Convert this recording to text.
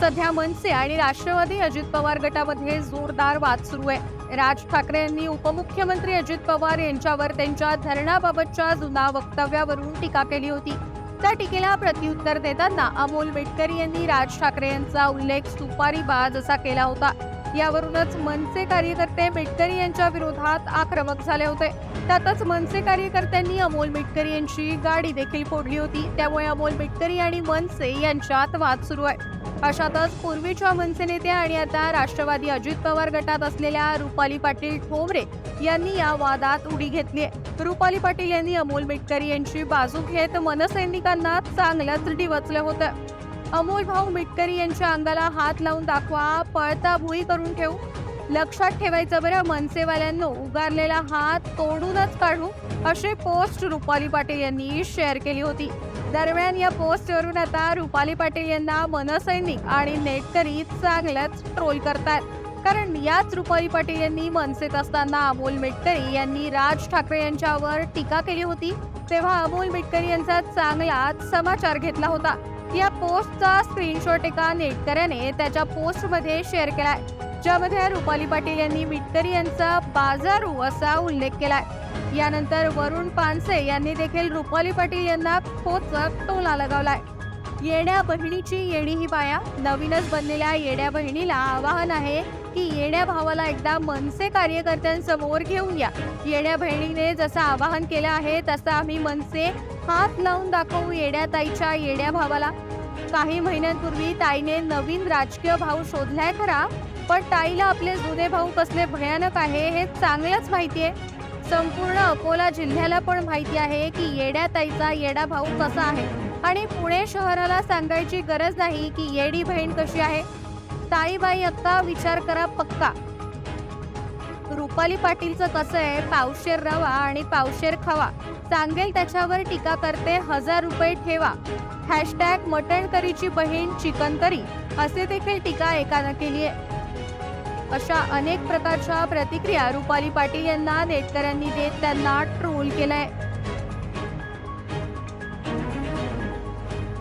सध्या मनसे आणि राष्ट्रवादी अजित पवार गटामध्ये जोरदार वाद सुरू आहे. राज ठाकरे यांनी उपमुख्यमंत्री अजित पवार यांच्यावर त्यांच्या धरणाबाबतच्या जुना वक्तव्यावरून टीका केली होती. त्या टीकेला प्रत्युत्तर देताना अमोल बेटकरी यांनी राज ठाकरे यांचा उल्लेख सुपारी बाज असा केला होता. यावरूनच मनसे कार्यकर्ते बेटकरी यांच्या विरोधात आक्रमक झाले होते. त्यातच मनसे कार्यकर्त्यांनी अमोल बेटकरी यांची गाडी देखील फोडली होती. त्यामुळे अमोल बेटकरी आणि मनसे यांच्यात वाद सुरू आहे. अशातच पूर्वीच्या मनसे नेत्या आणि आता राष्ट्रवादी अजित पवार गटात असलेल्या रुपाली पाटील ठोंबरे यांनी या वादात उडी घेतली आहे. रुपाली पाटील यांनी अमोल बेटकरी यांची बाजू घेत मनसैनिकांना चांगलंच डिवचलं होतं. अमोल भाऊ मिटकरी यांच्या अंगाला हात लावून दाखवा पळता भुई करून ठेवू. लक्षात ठेवायचं बरं मनसेवाल्यांनो उगारलेला हात तोडूनच काढू असे पोस्ट रुपाली पाटील यांनी शेअर केली होती. दरम्यान या पोस्टवरून आता रुपाली पाटील यांना मनसैनिक आणि नेटकरी चांगलंच ट्रोल करतात कारण याच रुपाली पाटील यांनी मनसेत असताना अमोल मेटकरी यांनी राज ठाकरे यांच्यावर टीका केली होती तेव्हा अमोल मेटकरी यांचा चांगलाच समाचार घेतला होता. या पोस्टचा स्क्रीनशॉट एका नेटकऱ्याने त्याच्या पोस्टमध्ये शेअर केलाय ज्यामध्ये रुपाली पाटील यांनी मिटकरी यांचा बाजारू असा उल्लेख केलाय. यानंतर वरुण पानसे यांनी देखील रुपाली पाटील यांना खोचक टोला लगावलाय. येण्या बहिणीची येणी ही बाया नवीनच बनलेल्या येण्या बहिणीला आवाहन आहे की येण्या भावाला एकदा मनसे कार्यकर्त्यांसमोर घेऊन या. येण्या बहिणीने जसं आवाहन केलं आहे तसं आम्ही मनसे हात लावून दाखवू येण्या ताईच्या येण्या भावाला. काही महिन्यांपूर्वी ताईने नवीन राजकीय भाऊ शोधलाय खरा पण ताईला आपले जुने भाऊ कसले भयानक आहे हे चांगलंच माहिती आहे संपूर्ण अकोला जिल्ह्याला पण माहिती आहे की येड्या ताईचा येडा भाऊ कसा आहे. आणि पुणे शहराला सांगायची गरज नाही की येडी बहीण कशी आहे? ताईबाई अक्का विचार करा पक्का. रुपाली पाटीलचं कसं आहे? पावशेर रवा आणि पावशेर खवा. सांगेल त्याच्यावर टीका करते हजार रुपये ठेवा. हॅशटॅग मटण करीची बहीण चिकन करी असे देखील टीका एकानं केली आहे अशा अनेक प्रकारच्या प्रतिक्रिया रुपाली पाटील यांना नेटकऱ्यांनी देत त्यांना ट्रोल केलंय.